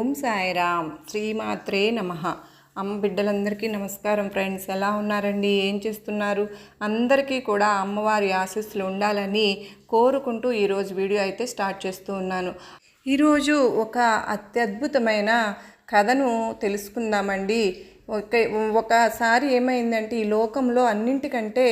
ఓం సాయిరామ్. శ్రీమాత్రే నమ. అమ్మ బిడ్డలందరికీ నమస్కారం ఫ్రెండ్స్. ఎలా ఉన్నారండి? ఏం చేస్తున్నారు? అందరికీ కూడా అమ్మవారి ఆశీస్సులు ఉండాలని కోరుకుంటూ ఈరోజు వీడియో అయితే స్టార్ట్ చేస్తూ ఉన్నాను. ఈరోజు ఒక అత్యద్భుతమైన కథను తెలుసుకుందామండి. ఒక ఒకసారి ఏమైందంటే ఈ లోకంలో అన్నింటికంటే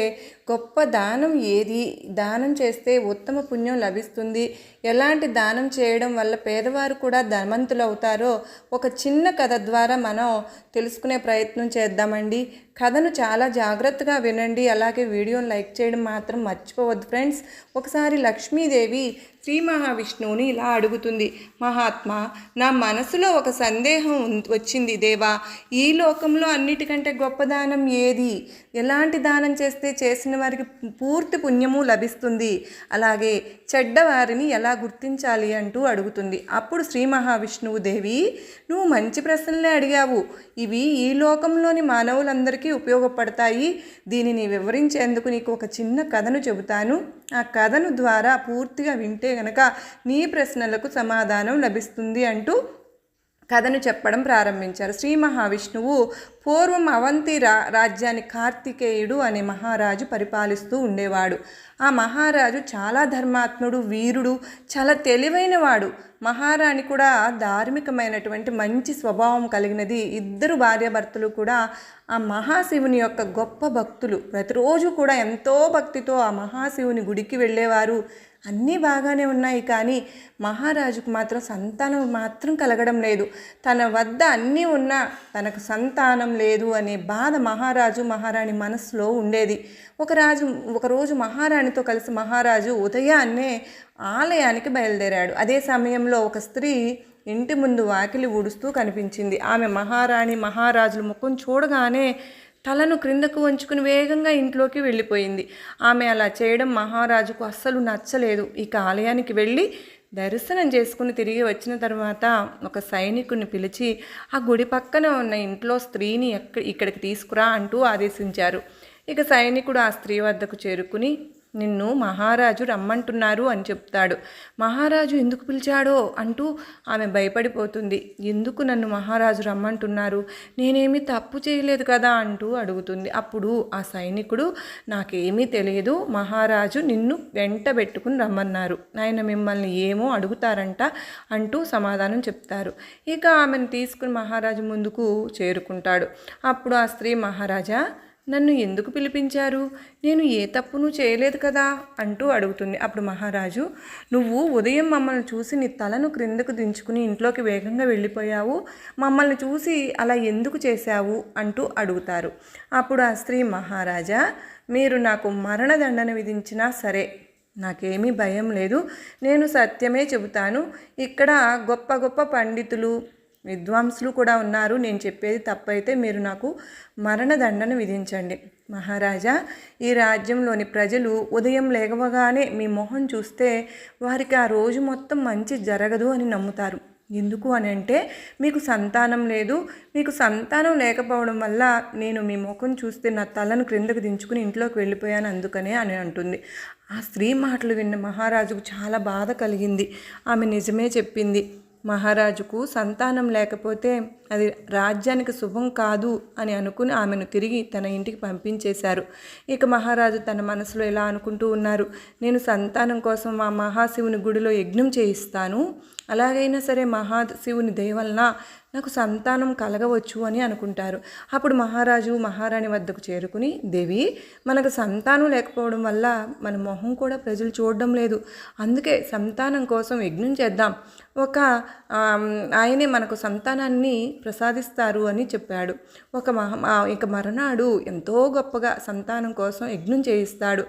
గొప్ప దానం ఏది? దానం చేస్తే ఉత్తమ పుణ్యం లభిస్తుంది. ఎలాంటి దానం చేయడం వల్ల పేదవారు కూడా ధనవంతులు అవుతారో ఒక చిన్న కథ ద్వారా మనం తెలుసుకునే ప్రయత్నం చేద్దామండి. కథను చాలా జాగ్రత్తగా వినండి. అలాగే వీడియోని లైక్ చేయడం మాత్రం మర్చిపోవద్దు ఫ్రెండ్స్. ఒకసారి లక్ష్మీదేవి శ్రీ మహావిష్ణువుని ఇలా అడుగుతుంది. మహాత్మా నా మనసులో ఒక సందేహం వచ్చింది దేవా. ఈ లోకంలో అన్నిటికంటే గొప్ప దానం ఏది? ఎలాంటి దానం చేస్తే చేసిన వారికి పూర్తి పుణ్యము లభిస్తుంది. అలాగే చెడ్డవారిని ఎలా గుర్తించాలి అంటూ అడుగుతుంది. అప్పుడు శ్రీ మహావిష్ణువు దేవి నువ్వు మంచి ప్రశ్నలే అడిగావు. ఇవి ఈ లోకంలోని మానవులందరికీ ఉపయోగపడతాయి. దీనిని వివరించేందుకు నీకు ఒక చిన్న కథను చెబుతాను. ఆ కథను ద్వారా పూర్తిగా వింటే గనక నీ ప్రశ్నలకు సమాధానం లభిస్తుంది అంటూ కథను చెప్పడం ప్రారంభించారు. శ్రీ మహావిష్ణువు పూర్వం అవంతి రా రాజ్యాన్ని కార్తికేయుడు అనే మహారాజు పరిపాలిస్తూ ఉండేవాడు. ఆ మహారాజు చాలా ధర్మాత్ముడు వీరుడు చాలా తెలివైనవాడు. మహారాణి కూడా ధార్మికమైనటువంటి మంచి స్వభావం కలిగినది. ఇద్దరు భార్యాభర్తలు కూడా ఆ మహాశివుని యొక్క గొప్ప భక్తులు. ప్రతిరోజు కూడా ఎంతో భక్తితో ఆ మహాశివుని గుడికి వెళ్ళేవారు. అన్నీ బాగానే ఉన్నాయి కానీ మహారాజుకు మాత్రం సంతానం మాత్రం కలగడం లేదు. తన వద్ద అన్నీ ఉన్నా తనకు సంతానం లేదు అనే బాధ మహారాజు మహారాణి మనసులో ఉండేది. ఒక రాజు ఒకరోజు మహారాణితో కలిసి మహారాజు ఉదయాన్నే ఆలయానికి బయలుదేరాడు. అదే సమయంలో ఒక స్త్రీ ఇంటి ముందు వాకిలి ఊడుస్తూ కనిపించింది. ఆమె మహారాణి మహారాజుల ముఖం చూడగానే తలను క్రిందకు వంచుకుని వేగంగా ఇంట్లోకి వెళ్ళిపోయింది. ఆమె అలా చేయడం మహారాజుకు అస్సలు నచ్చలేదు. ఇక ఆలయానికి వెళ్ళి దర్శనం చేసుకుని తిరిగి వచ్చిన తర్వాత ఒక సైనికుని పిలిచి ఆ గుడి పక్కన ఉన్న ఇంట్లో స్త్రీని ఎక్క ఇక్కడికి తీసుకురా అంటూ ఆదేశించారు. ఇక సైనికుడు ఆ స్త్రీ వద్దకు చేరుకుని నిన్ను మహారాజు రమ్మంటున్నారు అని చెప్తాడు. మహారాజు ఎందుకు పిలిచాడో అంటూ ఆమె భయపడిపోతుంది. ఎందుకు నన్ను మహారాజు రమ్మంటున్నారు? నేనేమీ తప్పు చేయలేదు కదా అంటూ అడుగుతుంది. అప్పుడు ఆ సైనికుడు నాకేమీ తెలియదు. మహారాజు నిన్ను వెంట పెట్టుకుని రమ్మన్నారు. ఆయన మిమ్మల్ని ఏమో అడుగుతారంట అంటూ సమాధానం చెప్తారు. ఇక ఆమెను తీసుకుని మహారాజు ముందుకు చేరుకుంటాడు. అప్పుడు ఆ స్త్రీ మహారాజా నన్ను ఎందుకు పిలిపించారు? నేను ఏ తప్పును చేయలేదు కదా? అంటూ అడుగుతుంది. అప్పుడు మహారాజు నువ్వు ఉదయం మమ్మల్ని చూసి నీ తలను క్రిందకు దించుకుని ఇంట్లోకి వేగంగా వెళ్ళిపోయావు. మమ్మల్ని చూసి అలా ఎందుకు చేశావు? అంటూ అడుగుతారు. అప్పుడు ఆ స్త్రీ మహారాజా మీరు నాకు మరణదండన విధించినా సరే నాకేమీ భయం లేదు. నేను సత్యమే చెబుతాను. ఇక్కడ గొప్ప గొప్ప పండితులు విద్వాంసులు కూడా ఉన్నారు. నేను చెప్పేది తప్పైతే మీరు నాకు మరణదండను విధించండి. మహారాజా ఈ రాజ్యంలోని ప్రజలు ఉదయం లేవగానే మీ మొహం చూస్తే వారికి ఆ రోజు మొత్తం మంచి జరగదు అని నమ్ముతారు. ఎందుకు అని అంటే మీకు సంతానం లేదు. మీకు సంతానం లేకపోవడం వల్ల నేను మీ ముఖం చూస్తే నా తలను క్రిందకు దించుకుని ఇంట్లోకి వెళ్ళిపోయాను అందుకనే అని అంటుంది. ఆ స్త్రీ మాటలు విన్న మహారాజుకు చాలా బాధ కలిగింది. ఆమె నిజమే చెప్పింది. మహారాజుకు సంతానం లేకపోతే అది రాజ్యానికి శుభం కాదు అని అనుకుని ఆమెను తిరిగి తన ఇంటికి పంపించేశారు. ఇక మహారాజు తన మనసులో ఎలా అనుకుంటూ ఉన్నారు నేను సంతానం కోసం మా మహాశివుని గుడిలో యజ్ఞం చేయిస్తాను. అలాగైనా సరే మహాశివుని దయ వలన నాకు సంతానం కలగవచ్చు అని అనుకుంటారు. అప్పుడు మహారాజు మహారాణి వద్దకు చేరుకుని దేవి మనకు సంతానం లేకపోవడం వల్ల మన మొహం కూడా ప్రజలు చూడడం లేదు. అందుకే సంతానం కోసం యజ్ఞం చేద్దాం. ఒక ఆయనే మనకు సంతానాన్ని ప్రసాదిస్తారు అని చెప్పాడు. ఒక మహ ఇక మరనాడు ఎంతో గొప్పగా సంతానం కోసం యజ్ఞం చేయిస్తాడు.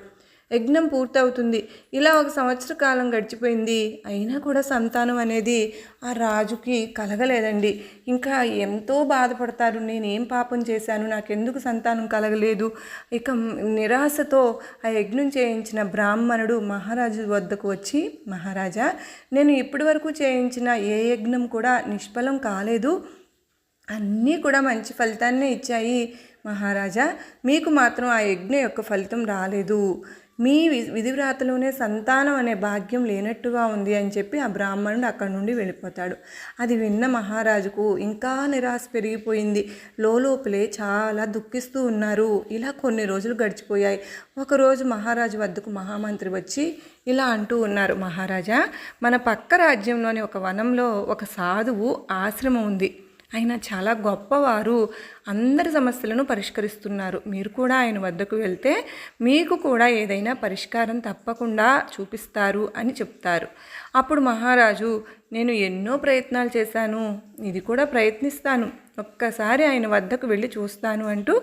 యజ్ఞం పూర్తవుతుంది. ఇలా ఒక సంవత్సర కాలం గడిచిపోయింది. అయినా కూడా సంతానం అనేది ఆ రాజుకి కలగలేదండి. ఇంకా ఎంతో బాధపడతారు. నేనేం పాపం చేశాను? నాకెందుకు సంతానం కలగలేదు? ఇక నిరాశతో ఆ యజ్ఞం చేయించిన బ్రాహ్మణుడు మహారాజు వద్దకు వచ్చి మహారాజా నేను ఇప్పటి వరకు చేయించిన ఏ యజ్ఞం కూడా నిష్ఫలం కాలేదు. అన్నీ కూడా మంచి ఫలితాన్నే ఇచ్చాయి. మహారాజా మీకు మాత్రం ఆ యజ్ఞ యొక్క ఫలితం రాలేదు. మీ వి- విధివ్రాతలోనే సంతానం అనే భాగ్యం లేనట్టుగా ఉంది అని చెప్పి ఆ బ్రాహ్మణుడు అక్కడి నుండి వెళ్ళిపోతాడు. అది విన్న మహారాజుకు ఇంకా నిరాశ పెరిగిపోయింది. లోపలే చాలా దుఃఖిస్తూ ఉన్నారు. ఇలా కొన్ని రోజులు గడిచిపోయాయి. ఒకరోజు మహారాజు వద్దకు మహామంత్రి వచ్చి ఇలా అంటూ ఉన్నారు. మహారాజా మన పక్క రాజ్యంలోని ఒక వనంలో ఒక సాధువు ఆశ్రమం ఉంది. ఆయన చాలా గొప్పవారు. అందరి సమస్యలను పరిష్కరిస్తున్నారు. మీరు కూడా ఆయన వద్దకు వెళ్తే మీకు కూడా ఏదైనా పరిష్కారం తప్పకుండా చూపిస్తారు అని చెప్తారు. అప్పుడు మహారాజు నేను ఎన్నో ప్రయత్నాలు చేశాను. ఇది కూడా ప్రయత్నిస్తాను. ఒక్కసారి ఆయన వద్దకు వెళ్ళి చూస్తాను అంటూ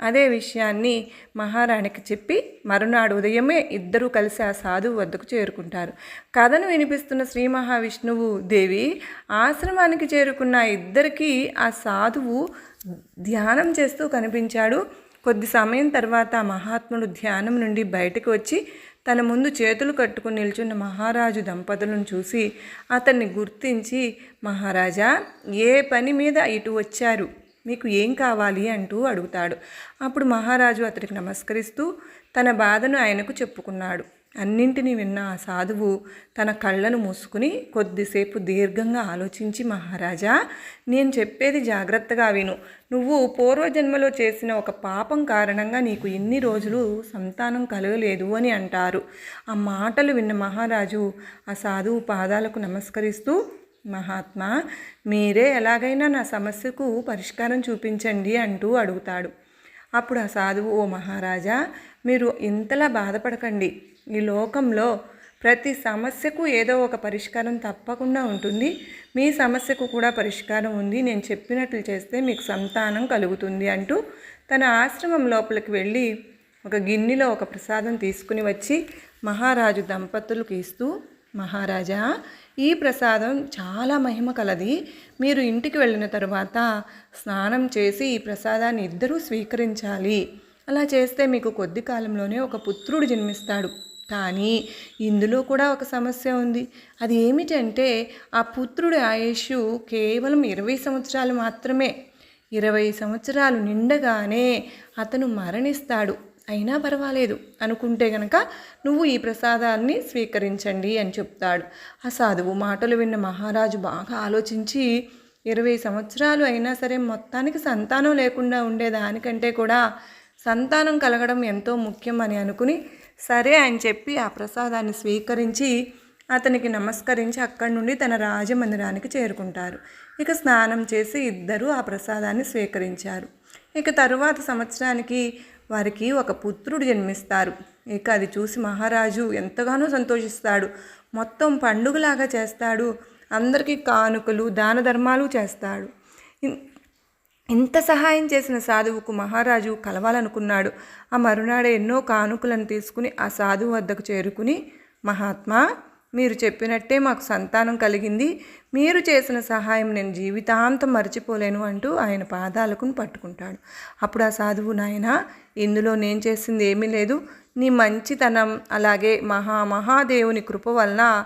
అదే విషయాన్ని మహారాణికి చెప్పి మరునాడు ఉదయమే ఇద్దరూ కలిసి ఆ సాధువు వద్దకు చేరుకుంటారు. కథను వినిపిస్తున్న శ్రీ మహావిష్ణువు దేవి ఆశ్రమానికి చేరుకున్న ఇద్దరికీ ఆ సాధువు ధ్యానం చేస్తూ కనిపించాడు. కొద్ది సమయం తర్వాత మహాత్ముడు ధ్యానం నుండి బయటకు వచ్చి తన ముందు చేతులు కట్టుకుని నిల్చున్న మహారాజు దంపతులను చూసి అతన్ని గుర్తించి మహారాజా ఏ పని మీద ఇటు వచ్చారు? మీకు ఏం కావాలి అంటూ అడుగుతాడు. అప్పుడు మహారాజు అతడికి నమస్కరిస్తూ తన బాధను ఆయనకు చెప్పుకున్నాడు. అన్నింటినీ విన్న ఆ సాధువు తన కళ్ళను మూసుకుని కొద్దిసేపు దీర్ఘంగా ఆలోచించి మహారాజా నేను చెప్పేది జాగ్రత్తగా విను. నువ్వు పూర్వజన్మలో చేసిన ఒక పాపం కారణంగా నీకు ఇన్ని రోజులు సంతానం కలగలేదు అని అంటారు. ఆ మాటలు విన్న మహారాజు ఆ సాధువు పాదాలకు నమస్కరిస్తూ మహాత్మా మీరే ఎలాగైనా నా సమస్యకు పరిష్కారం చూపించండి అంటూ అడుగుతాడు. అప్పుడు ఆ సాధువు ఓ మహారాజా మీరు ఇంతలా బాధపడకండి. ఈ లోకంలో ప్రతి సమస్యకు ఏదో ఒక పరిష్కారం తప్పకుండా ఉంటుంది. మీ సమస్యకు కూడా పరిష్కారం ఉంది. నేను చెప్పినట్లు చేస్తే మీకు సంతానం కలుగుతుంది అంటూ తన ఆశ్రమం లోపలికి వెళ్ళి ఒక గిన్నెలో ఒక ప్రసాదం తీసుకుని వచ్చి మహారాజు దంపతులకు ఇస్తూ మహారాజా ఈ ప్రసాదం చాలా మహిమ కలది. మీరు ఇంటికి వెళ్ళిన తరువాత స్నానం చేసి ఈ ప్రసాదాన్ని ఇద్దరూ స్వీకరించాలి. అలా చేస్తే మీకు కొద్ది కాలంలోనే ఒక పుత్రుడు జన్మిస్తాడు. కానీ ఇందులో కూడా ఒక సమస్య ఉంది. అది ఏమిటంటే ఆ పుత్రుడి ఆయుష్ కేవలం ఇరవై సంవత్సరాలు మాత్రమే. ఇరవై సంవత్సరాలు నిండగానే అతను మరణిస్తాడు. అయినా పర్వాలేదు. అనుకుంటే గనక నువ్వు ఈ ప్రసాదాన్ని స్వీకరించండి అని చెప్తాడు. ఆ సాధువు మాటలు విన్న మహారాజు బాగా ఆలోచించి ఇరవై సంవత్సరాలు అయినా సరే మొత్తానికి సంతానం లేకుండా ఉండేదానికంటే కూడా సంతానం కలగడం ఎంతో ముఖ్యం అని అనుకుని సరే అని చెప్పి ఆ ప్రసాదాన్ని స్వీకరించి అతనికి నమస్కరించి అక్కడి నుండి తన రాజమందిరానికి చేరుకుంటారు. ఇక స్నానం చేసి ఇద్దరూ ఆ ప్రసాదాన్ని స్వీకరించారు. ఇక తరువాత సంవత్సరానికి వారికి ఒక పుత్రుడు జన్మిస్తారు. ఇక అది చూసి మహారాజు ఎంతగానో సంతోషిస్తాడు. మొత్తం పండుగలాగా చేస్తాడు. అందరికీ కానుకలు దాన ధర్మాలు చేస్తాడు. ఇంత సహాయం చేసిన సాధువుకు మహారాజు కలవాలనుకున్నాడు. ఆ మరునాడే ఎన్నో కానుకలను తీసుకుని ఆ సాధువు వద్దకు చేరుకుని మహాత్మా మీరు చెప్పినట్టే మాకు సంతానం కలిగింది. మీరు చేసిన సహాయం నేను జీవితాంతం మర్చిపోలేను అంటూ ఆయన పాదాలకు పట్టుకుంటాడు. అప్పుడు ఆ సాధువు నాయన ఇందులో నేను చేసింది ఏమీ లేదు. నీ మంచితనం అలాగే మహా మహాదేవుని కృప వలన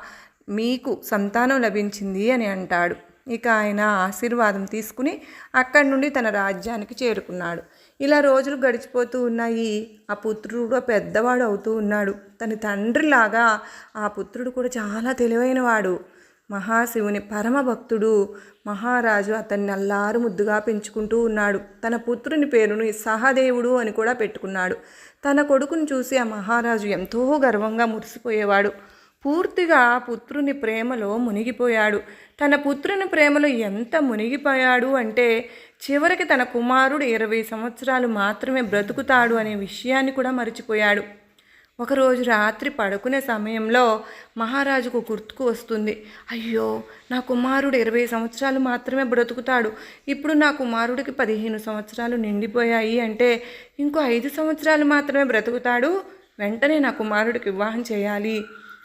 మీకు సంతానం లభించింది అని అంటాడు. ఇక ఆయన ఆశీర్వాదం తీసుకుని అక్కడి నుండి తన రాజ్యానికి చేరుకున్నాడు. ఇలా రోజులు గడిచిపోతూ ఉన్నాయి. ఆ పుత్రుడు కూడా పెద్దవాడు అవుతూ ఉన్నాడు. తన తండ్రిలాగా ఆ పుత్రుడు కూడా చాలా తెలివైనవాడు. మహాశివుని పరమభక్తుడు. మహారాజు అతన్ని అల్లారు ముద్దుగా పెంచుకుంటూ ఉన్నాడు. తన పుత్రుని పేరును సహదేవుడు అని కూడా పెట్టుకున్నాడు. తన కొడుకును చూసి ఆ మహారాజు ఎంతో గర్వంగా మురిసిపోయేవాడు. పూర్తిగా పుత్రుని ప్రేమలో మునిగిపోయాడు. తన పుత్రుని ప్రేమలో ఎంత మునిగిపోయాడు అంటే చివరికి తన కుమారుడు ఇరవై సంవత్సరాలు మాత్రమే బ్రతుకుతాడు అనే విషయాన్ని కూడా మర్చిపోయాడు. ఒకరోజు రాత్రి పడుకునే సమయంలో మహారాజుకు గుర్తుకు వస్తుంది. అయ్యో నా కుమారుడు ఇరవై సంవత్సరాలు మాత్రమే బ్రతుకుతాడు. ఇప్పుడు నా కుమారుడికి పదిహేను సంవత్సరాలు నిండిపోయాయి అంటే ఇంకో ఐదు సంవత్సరాలు మాత్రమే బ్రతుకుతాడు. వెంటనే నా కుమారుడికి వివాహం చేయాలి.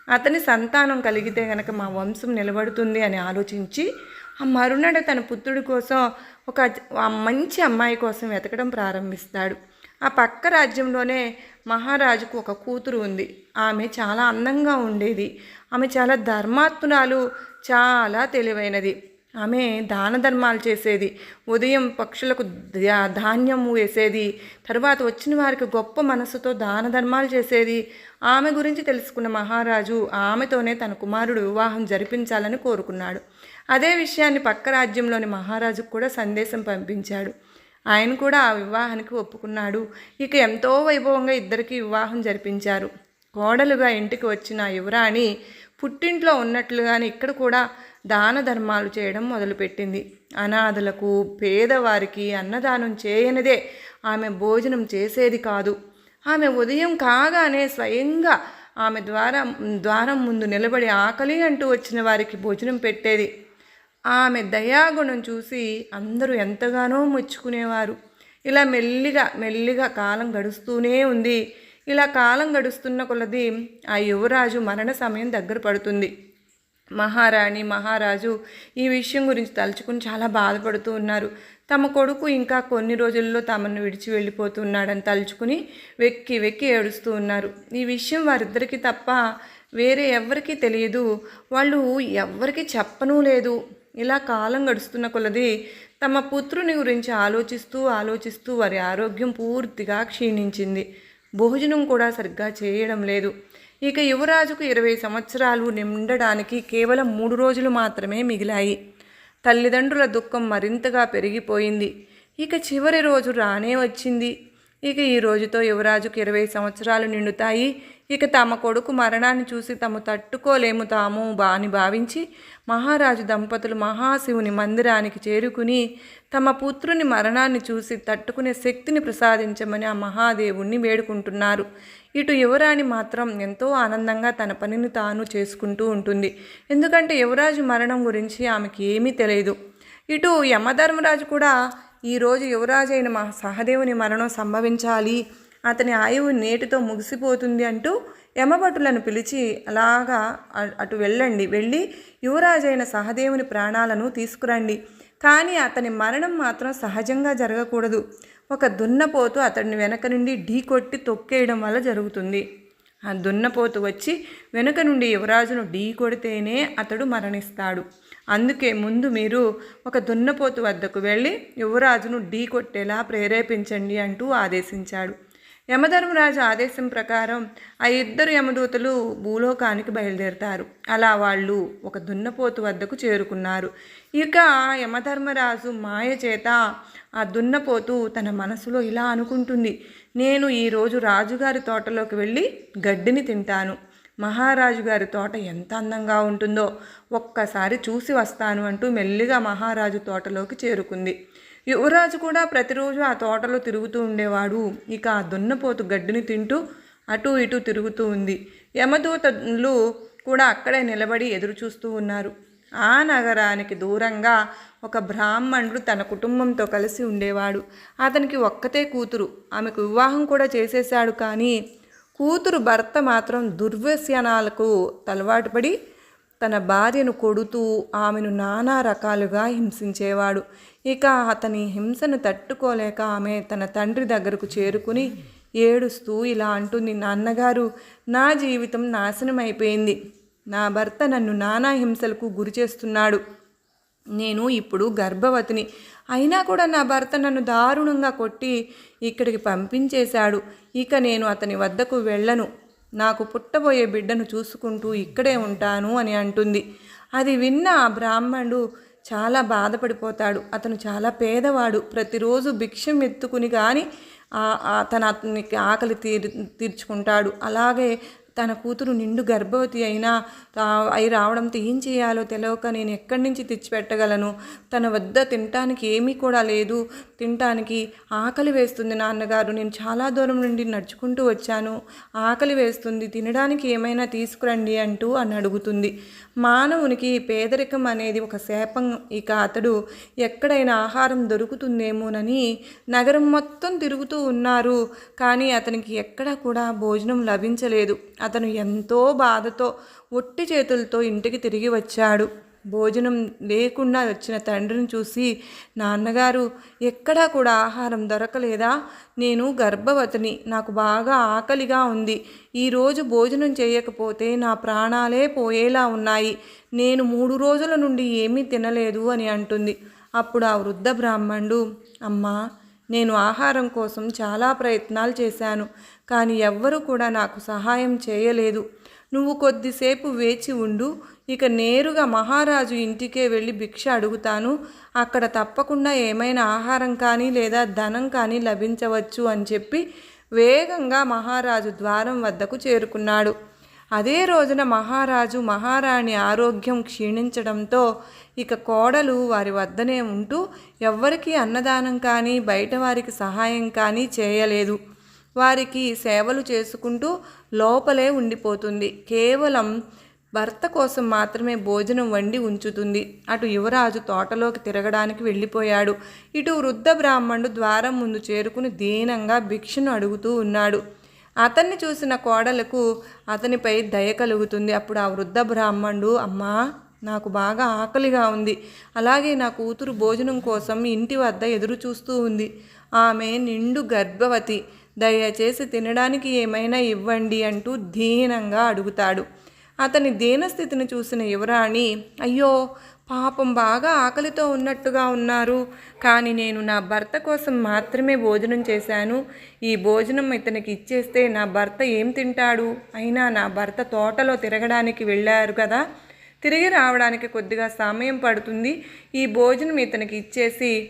అతని సంతానం కలిగితే గనక మా వంశం నిలబడుతుంది అని ఆలోచించి ఆ మరునాడు తన పుత్రుడి కోసం ఒక మంచి అమ్మాయి కోసం వెతకడం ప్రారంభిస్తాడు. ఆ పక్క రాజ్యంలోనే మహారాజుకు ఒక కూతురు ఉంది. ఆమె చాలా అందంగా ఉండేది. ఆమె చాలా ధర్మాత్మురాలు చాలా తెలివైనది. ఆమె దాన ధర్మాలు చేసేది. ఉదయం పక్షులకు ధాన్యం ధాన్యము వేసేది. తర్వాత వచ్చిన వారికి గొప్ప మనసుతో దాన ధర్మాలు చేసేది. ఆమె గురించి తెలుసుకున్న మహారాజు ఆమెతోనే తన కుమారుడు వివాహం జరిపించాలని కోరుకున్నాడు. అదే విషయాన్ని పక్క రాజ్యంలోని మహారాజుకు కూడా సందేశం పంపించాడు. ఆయన కూడా ఆ వివాహానికి ఒప్పుకున్నాడు. ఇక ఎంతో వైభవంగా ఇద్దరికి వివాహం జరిపించారు. కోడలుగా ఇంటికి వచ్చిన యువరాణి పుట్టింట్లో ఉన్నట్లుగానే ఇక్కడ కూడా దాన ధర్మాలు చేయడం మొదలుపెట్టింది. అనాథలకు పేదవారికి అన్నదానం చేయనిదే. ఆమె భోజనం చేసేది కాదు. ఆమె ఉదయం కాగానే స్వయంగా ఆమె ద్వారం ద్వారం ముందు నిలబడి ఆకలి అంటూ వచ్చిన వారికి భోజనం పెట్టేది. ఆమె దయాగుణం చూసి అందరూ ఎంతగానో మెచ్చుకునేవారు. ఇలా మెల్లిగా మెల్లిగా కాలం గడుస్తూనే ఉంది. ఇలా కాలం గడుస్తున్న కొలది ఆ యువరాజు మరణ సమయం దగ్గర పడుతుంది. మహారాణి మహారాజు ఈ విషయం గురించి తలుచుకుని చాలా బాధపడుతూ ఉన్నారు. తమ కొడుకు ఇంకా కొన్ని రోజుల్లో తమను విడిచి వెళ్ళిపోతున్నాడని తలుచుకుని వెక్కి వెక్కి ఏడుస్తూ ఉన్నారు. ఈ విషయం వారిద్దరికీ తప్ప వేరే ఎవ్వరికీ తెలియదు. వాళ్ళు ఎవ్వరికీ చెప్పనూ లేదు. ఇలా కాలం గడుస్తున్న కొలది తమ పుత్రుని గురించి ఆలోచిస్తూ ఆలోచిస్తూ వారి ఆరోగ్యం పూర్తిగా క్షీణించింది. భోజనం కూడా సరిగ్గా చేయడం లేదు. ఇక యువరాజుకు ఇరవై సంవత్సరాలు నిండడానికి కేవలం మూడు రోజులు మాత్రమే మిగిలాయి. తల్లిదండ్రుల దుఃఖం మరింతగా పెరిగిపోయింది. ఇక చివరి రోజు రానే వచ్చింది. ఇక ఈ రోజుతో యువరాజుకు ఇరవై సంవత్సరాలు నిండుతాయి. ఇక తమ కొడుకు మరణాన్ని చూసి తమ తట్టుకోలేము తాము బా అని భావించి మహారాజు దంపతులు మహాశివుని మందిరానికి చేరుకుని తమ పుత్రుని మరణాన్ని చూసి తట్టుకునే శక్తిని ప్రసాదించమని ఆ మహాదేవుణ్ణి వేడుకుంటున్నారు. ఇటు యువరాణి మాత్రం ఎంతో ఆనందంగా తన పనిని తాను చేసుకుంటూ ఉంటుంది. ఎందుకంటే యువరాజు మరణం గురించి ఆమెకి ఏమీ తెలియదు. ఇటు యమధర్మరాజు కూడా ఈరోజు యువరాజు అయిన మా సహదేవుని మరణం సంభవించాలి అతని ఆయువు నేటితో ముగిసిపోతుంది అంటూ యమభటులను పిలిచి అలాగా అటు వెళ్ళండి. వెళ్ళి యువరాజైన సహదేవుని ప్రాణాలను తీసుకురండి. కానీ అతని మరణం మాత్రం సహజంగా జరగకూడదు. ఒక దున్నపోతు అతడిని వెనక నుండి ఢీ కొట్టి తొక్కేయడం వల్ల జరుగుతుంది. ఆ దున్నపోతు వచ్చి వెనుక నుండి యువరాజును ఢీ కొడితేనే అతడు మరణిస్తాడు. అందుకే ముందు మీరు ఒక దున్నపోతు వద్దకు వెళ్ళి యువరాజును ఢీ కొట్టేలా ప్రేరేపించండి అంటూ ఆదేశించాడు. యమధర్మరాజు ఆదేశం ప్రకారం ఆ ఇద్దరు యమదూతలు భూలోకానికి బయలుదేరతారు. అలా వాళ్ళు ఒక దున్నపోతు వద్దకు చేరుకున్నారు. ఇక యమధర్మరాజు మాయ చేత ఆ దున్నపోతు తన మనసులో ఇలా అనుకుంటుంది నేను ఈరోజు రాజుగారి తోటలోకి వెళ్ళి గడ్డిని తింటాను. మహారాజు గారి తోట ఎంత అందంగా ఉంటుందో ఒక్కసారి చూసి వస్తాను అంటూ మెల్లిగా మహారాజు తోటలోకి చేరుకుంది. యువరాజు కూడా ప్రతిరోజు ఆ తోటలో తిరుగుతూ ఉండేవాడు. ఇక ఆ దున్నపోతు గడ్డిని తింటూ అటు ఇటు తిరుగుతూ ఉంది. యమదూతలు కూడా అక్కడే నిలబడి ఎదురు చూస్తూ ఉన్నారు. ఆ నగరానికి దూరంగా ఒక బ్రాహ్మణుడు తన కుటుంబంతో కలిసి ఉండేవాడు. అతనికి ఒక్కతే కూతురు. ఆమెకు వివాహం కూడా చేసేశాడు కానీ కూతురు భర్త మాత్రం దుర్వ్యసనాలకు తలవాటు పడి తన భార్యను కొడుతూ ఆమెను నానా రకాలుగా హింసించేవాడు. ఇక అతని హింసను తట్టుకోలేక ఆమె తన తండ్రి దగ్గరకు చేరుకుని ఏడుస్తూ ఇలా అంటుంది నాన్నగారు నా జీవితం నాశనం అయిపోయింది నా భర్త నన్ను నానా హింసలకు గురి చేస్తున్నాడు. నేను ఇప్పుడు గర్భవతిని. అయినా కూడా నా భర్త నన్ను దారుణంగా కొట్టి ఇక్కడికి పంపించేశాడు. ఇక నేను అతని వద్దకు వెళ్ళను. నాకు పుట్టబోయే బిడ్డను చూసుకుంటూ ఇక్కడే ఉంటాను అని అంటుంది. అది విన్న ఆ బ్రాహ్మణుడు చాలా బాధపడిపోతాడు. అతను చాలా పేదవాడు. ప్రతిరోజు భిక్షం ఎత్తుకుని కానీ తన అతనికి ఆకలి తీర్ తీర్చుకుంటాడు. అలాగే తన కూతురు నిండు గర్భవతి అయినా అయి రావడంతో ఏం చేయాలో తెలియక నేను ఎక్కడి నుంచి తెచ్చిపెట్టగలను? తన వద్ద తినటానికి ఏమీ కూడా లేదు. తినటానికి ఆకలి వేస్తుంది నాన్నగారు. నేను చాలా దూరం నుండి నడుచుకుంటూ వచ్చాను. ఆకలి వేస్తుంది. తినడానికి ఏమైనా తీసుకురండి అంటూ అని అడుగుతుంది. మానవునికి పేదరికం అనేది ఒక శాపం. ఇక అతడు ఎక్కడైనా ఆహారం దొరుకుతుందేమోనని నగరం మొత్తం తిరుగుతూ ఉన్నారు. కానీ అతనికి ఎక్కడా కూడా భోజనం లభించలేదు. అతను ఎంతో బాధతో ఒట్టి చేతులతో ఇంటికి తిరిగి వచ్చాడు. భోజనం లేకుండా వచ్చిన తండ్రిని చూసి నాన్నగారు ఎక్కడా కూడా ఆహారం దొరకలేదా? నేను గర్భవతిని నాకు బాగా ఆకలిగా ఉంది. ఈరోజు భోజనం చేయకపోతే నా ప్రాణాలే పోయేలా ఉన్నాయి. నేను మూడు రోజుల నుండి ఏమీ తినలేదు అని అంటుంది. అప్పుడు ఆ వృద్ధ బ్రాహ్మణుడు అమ్మా నేను ఆహారం కోసం చాలా ప్రయత్నాలు చేశాను కానీ ఎవ్వరూ కూడా నాకు సహాయం చేయలేదు. నువ్వు కొద్దిసేపు వేచి ఉండు ఇక నేరుగా మహారాజు ఇంటికే వెళ్ళి భిక్ష అడుగుతాను. అక్కడ తప్పకుండా ఏమైనా ఆహారం కానీ లేదా ధనం కానీ లభించవచ్చు అని చెప్పి వేగంగా మహారాజు ద్వారం వద్దకు చేరుకున్నాడు. అదే రోజున మహారాజు మహారాణి ఆరోగ్యం క్షీణించడంతో ఇక కోడలు వారి వద్దనే ఉంటూ ఎవ్వరికీ అన్నదానం కానీ బయట వారికి సహాయం కానీ చేయలేదు. వారికి సేవలు చేసుకుంటూ లోపలే ఉండిపోతుంది. కేవలం భర్త కోసం మాత్రమే భోజనం వండి ఉంచుతుంది. అటు యువరాజు తోటలోకి తిరగడానికి వెళ్ళిపోయాడు. ఇటు వృద్ధ బ్రాహ్మణుడు ద్వారం ముందు చేరుకుని దీనంగా భిక్షను అడుగుతూ ఉన్నాడు. అతన్ని చూసిన కోడలకు అతనిపై దయ కలుగుతుంది. అప్పుడు ఆ వృద్ధ బ్రాహ్మణుడు అమ్మా నాకు బాగా ఆకలిగా ఉంది. అలాగే నా కూతురు భోజనం కోసం ఇంటి వద్ద ఎదురు చూస్తూ ఉంది. ఆమె నిండు గర్భవతి. దయచేసి తినడానికి ఏమైనా ఇవ్వండి అంటూ దీనంగా అడుగుతాడు. అతని దీనస్థితిని చూసిన యువరాణి అయ్యో పాపం బాగా ఆకలితో ఉన్నట్టుగా ఉన్నారు. కానీ నేను నా భర్త కోసం మాత్రమే భోజనం చేశాను. ఈ భోజనం ఇతనికి ఇచ్చేస్తే నా భర్త ఏం తింటాడు? అయినా నా భర్త తోటలో తిరగడానికి వెళ్ళారు కదా. తిరిగి రావడానికి కొద్దిగా సమయం పడుతుంది. ఈ భోజనం ఇతనికి ఇచ్చేసి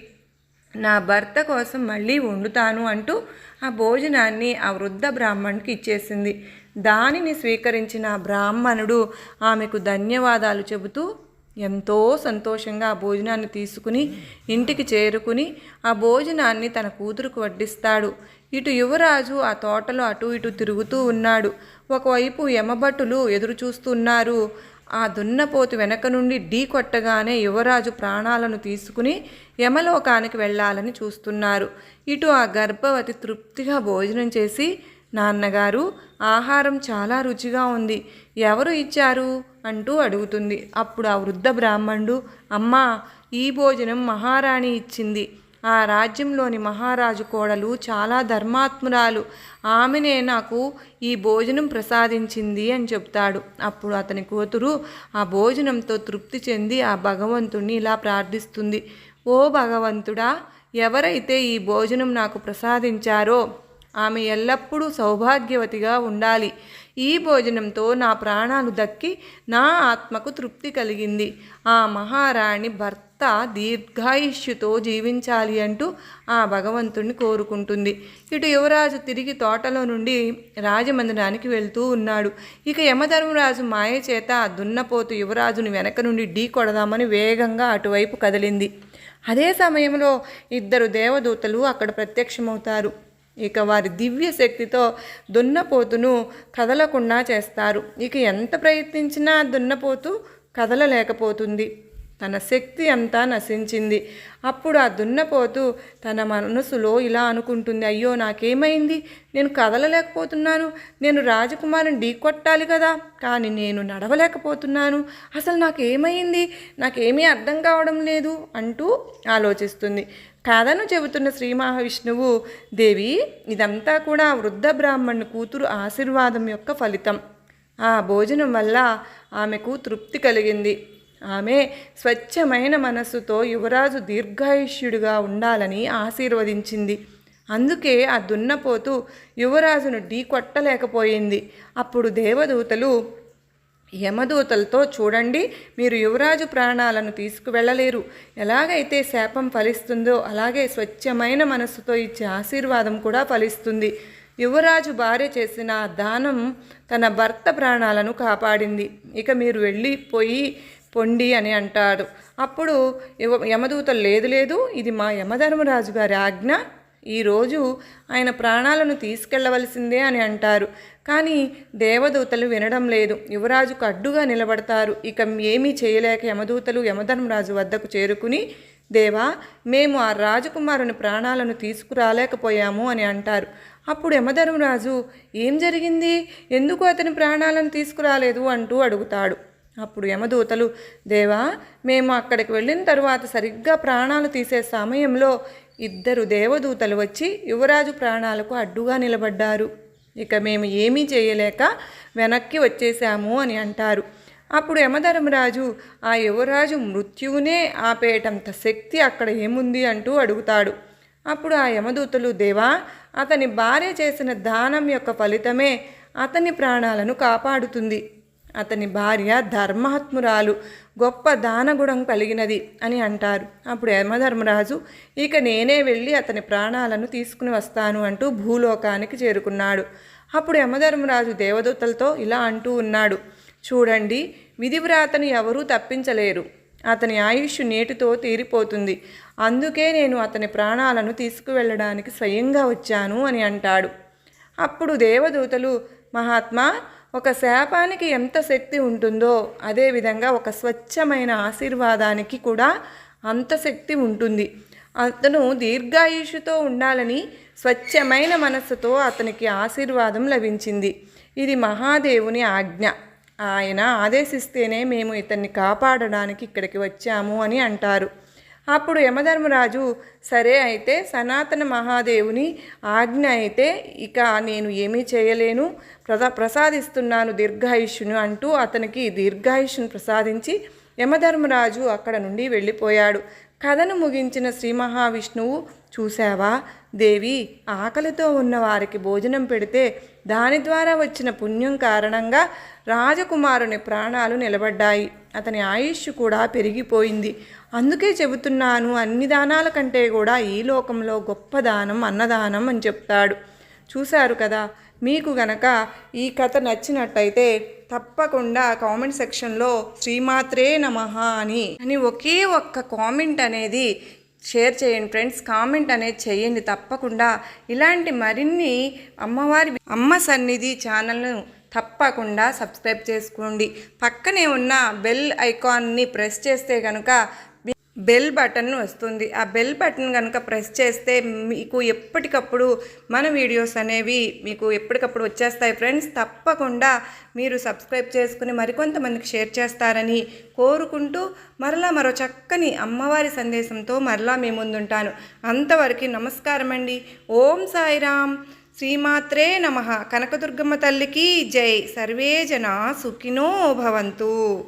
నా భర్త కోసం మళ్ళీ వండుతాను అంటూ ఆ భోజనాన్ని ఆ వృద్ధ బ్రాహ్మణ్కి ఇచ్చేసింది. దానిని స్వీకరించిన బ్రాహ్మణుడు ఆమెకు ధన్యవాదాలు చెబుతూ ఎంతో సంతోషంగా ఆ భోజనాన్ని తీసుకుని ఇంటికి చేరుకుని ఆ భోజనాన్ని తన కూతురుకు వడ్డిస్తాడు. ఇటు యువరాజు ఆ తోటలో అటు ఇటు తిరుగుతూ ఉన్నాడు. ఒకవైపు యమభటులు ఎదురు చూస్తున్నారు. ఆ దున్నపోతు వెనక నుండి ఢీ కొట్టగానే యువరాజు ప్రాణాలను తీసుకుని యమలోకానికి వెళ్ళాలని చూస్తున్నారు. ఇటు ఆ గర్భవతి తృప్తిగా భోజనం చేసి నాన్నగారు ఆహారం చాలా రుచిగా ఉంది. ఎవరు ఇచ్చారు? అంటూ అడుగుతుంది. అప్పుడు ఆ వృద్ధ బ్రాహ్మణుడు అమ్మా ఈ భోజనం మహారాణి ఇచ్చింది. ఆ రాజ్యంలోని మహారాజు కోడలు చాలా ధర్మాత్మురాలు. ఆమెనే నాకు ఈ భోజనం ప్రసాదించింది అని చెప్తాడు. అప్పుడు అతని కూతురు ఆ భోజనంతో తృప్తి చెంది ఆ భగవంతుణ్ణి ఇలా ప్రార్థిస్తుంది. ఓ భగవంతుడా ఎవరైతే ఈ భోజనం నాకు ప్రసాదించారో ఆమె ఎల్లప్పుడూ సౌభాగ్యవతిగా ఉండాలి. ఈ భోజనంతో నా ప్రాణాలు దక్కి నా ఆత్మకు తృప్తి కలిగింది. ఆ మహారాణి భర్త దీర్ఘాయుష్యుతో జీవించాలి అంటూ ఆ భగవంతుణ్ణి కోరుకుంటుంది. ఇటు యువరాజు తిరిగి తోటలో నుండి రాజమందిరానికి వెళ్తూ ఉన్నాడు. ఇక యమధర్మరాజు మాయ చేత దున్నపోతు యువరాజుని వెనక నుండి ఢీ కొడదామని వేగంగా అటువైపు కదిలింది. అదే సమయంలో ఇద్దరు దేవదూతలు అక్కడ ప్రత్యక్షమవుతారు. ఇక వారి దివ్య శక్తితో దున్నపోతును కదలకుండా చేస్తారు. ఇక ఎంత ప్రయత్నించినా దున్నపోతు కదలలేకపోతుంది. తన శక్తి అంతా నశించింది. అప్పుడు ఆ దున్నపోతు తన మనసులో ఇలా అనుకుంటుంది అయ్యో నాకేమైంది? నేను కదలలేకపోతున్నాను. నేను రాజకుమారుని ఢీకొట్టాలి కదా. కానీ నేను నడవలేకపోతున్నాను. అసలు నాకేమైంది? నాకేమీ అర్థం కావడం లేదు అంటూ ఆలోచిస్తుంది. కథను చెబుతున్న శ్రీ మహావిష్ణువు దేవి ఇదంతా కూడా వృద్ధ బ్రాహ్మణు కూతురు ఆశీర్వాదం యొక్క ఫలితం. ఆ భోజనం వల్ల ఆమెకు తృప్తి కలిగింది. ఆమె స్వచ్ఛమైన మనస్సుతో యువరాజు దీర్ఘాయుష్యుడిగా ఉండాలని ఆశీర్వదించింది. అందుకే ఆ దున్నపోతు యువరాజును ఢీ కొట్టలేకపోయింది. అప్పుడు దేవదూతలు యమదూతలతో చూడండి మీరు యువరాజు ప్రాణాలను తీసుకువెళ్ళలేరు. ఎలాగైతే శాపం ఫలిస్తుందో అలాగే స్వచ్ఛమైన మనస్సుతో ఇచ్చే ఆశీర్వాదం కూడా ఫలిస్తుంది. యువరాజు భార్య చేసిన దానం తన భర్త ప్రాణాలను కాపాడింది. ఇక మీరు వెళ్ళిపోయి పొండి అని అంటాడు. అప్పుడు యువ యమదూతలు లేదు లేదు ఇది మా యమధర్మరాజు గారి ఆజ్ఞ. ఈరోజు ఆయన ప్రాణాలను తీసుకెళ్ళవలసిందే అని అంటారు. కానీ దేవదూతలు వినడం లేదు. యువరాజుకు అడ్డుగా నిలబడతారు. ఇక ఏమీ చేయలేక యమదూతలు యమధర్మరాజు వద్దకు చేరుకుని దేవా మేము ఆ రాజకుమారుని ప్రాణాలను తీసుకురాలేకపోయాము అని అంటారు. అప్పుడు యమధర్మరాజు ఏం జరిగింది? ఎందుకు అతని ప్రాణాలను తీసుకురాలేదు? అంటూ అడుగుతాడు. అప్పుడు యమదూతలు దేవా మేము అక్కడికి వెళ్ళిన తరువాత సరిగ్గా ప్రాణాలు తీసే సమయంలో ఇద్దరు దేవదూతలు వచ్చి యువరాజు ప్రాణాలకు అడ్డుగా నిలబడ్డారు. ఇక మేము ఏమీ చేయలేక వెనక్కి వచ్చేసాము అని అంటారు. అప్పుడు యమధర్మరాజు ఆ యువరాజు మృత్యువునే ఆపేటంత శక్తి అక్కడ ఏముంది? అంటూ అడుగుతాడు. అప్పుడు ఆ యమదూతలు దేవా అతని భార్య చేసిన దానం యొక్క ఫలితమే అతని ప్రాణాలను కాపాడుతుంది. అతని భార్య ధర్మాత్మురాలు గొప్ప దానగుణం కలిగినది అని అంటారు. అప్పుడు యమధర్మరాజు ఇక నేనే వెళ్ళి అతని ప్రాణాలను తీసుకుని వస్తాను అంటూ భూలోకానికి చేరుకున్నాడు. అప్పుడు యమధర్మరాజు దేవదూతలతో ఇలా అంటూ ఉన్నాడు చూడండి విధివ్రాతను ఎవరూ తప్పించలేరు. అతని ఆయుష్ నేటితో తీరిపోతుంది. అందుకే నేను అతని ప్రాణాలను తీసుకువెళ్ళడానికి స్వయంగా వచ్చాను అని అంటాడు. అప్పుడు దేవదూతలు మహాత్మా ఒక శాపానికి ఎంత శక్తి ఉంటుందో అదేవిధంగా ఒక స్వచ్ఛమైన ఆశీర్వాదానికి కూడా అంత శక్తి ఉంటుంది. అతను దీర్ఘాయుషుతో ఉండాలని స్వచ్ఛమైన మనస్సుతో అతనికి ఆశీర్వాదం లభించింది. ఇది మహాదేవుని ఆజ్ఞ. ఆయన ఆదేశిస్తేనే మేము ఇతన్ని కాపాడడానికి ఇక్కడికి వచ్చాము అని అంటారు. అప్పుడు యమధర్మరాజు సరే అయితే సనాతన మహాదేవుని ఆజ్ఞ అయితే ఇక నేను ఏమీ చేయలేను ప్రసా ప్రసాదిస్తున్నాను దీర్ఘాయుష్యును అంటూ అతనికి దీర్ఘాయుష్ను ప్రసాదించి యమధర్మరాజు అక్కడ నుండి వెళ్ళిపోయాడు. కథను ముగించిన శ్రీ మహావిష్ణువు చూశావా? దేవి ఆకలితో ఉన్న వారికి భోజనం పెడితే దాని ద్వారా వచ్చిన పుణ్యం కారణంగా రాజకుమారుని ప్రాణాలు నిలబడ్డాయి. అతని ఆయుష్ కూడా పెరిగిపోయింది. అందుకే చెబుతున్నాను అన్ని దానాల కంటే కూడా ఈ లోకంలో గొప్ప దానం అన్నదానం అని చెప్తాడు. చూశారు కదా మీకు గనక ఈ కథ నచ్చినట్టయితే తప్పకుండా కామెంట్ సెక్షన్లో శ్రీమాత్రే నమః అని అని ఒకే ఒక్క కామెంట్ అనేది షేర్ చేయండి ఫ్రెండ్స్. కామెంట్ అనేది చేయండి తప్పకుండా. ఇలాంటి మరిన్ని అమ్మవారి అమ్మ సన్నిధి ఛానల్ను తప్పకుండా సబ్స్క్రైబ్ చేసుకోండి. పక్కనే ఉన్న బెల్ ఐకాన్ని ప్రెస్ చేస్తే కనుక బెల్ బటన్ వస్తుంది. ఆ బెల్ బటన్ కనుక ప్రెస్ చేస్తే మీకు ఎప్పటికప్పుడు మన వీడియోస్ అనేవి మీకు ఎప్పటికప్పుడు వచ్చేస్తాయి ఫ్రెండ్స్. తప్పకుండా మీరు సబ్స్క్రైబ్ చేసుకుని మరికొంతమందికి షేర్ చేస్తారని కోరుకుంటూ మరలా మరో చక్కని అమ్మవారి సందేశంతో మరలా మీ ముందుంటాను. అంతవరకు నమస్కారం అండి. ఓం సాయిరామ్ శ్రీమాత్రే నమ. కనకదుర్గమ్మ తల్లికి జై. సర్వే జన సుఖినో భవంతు.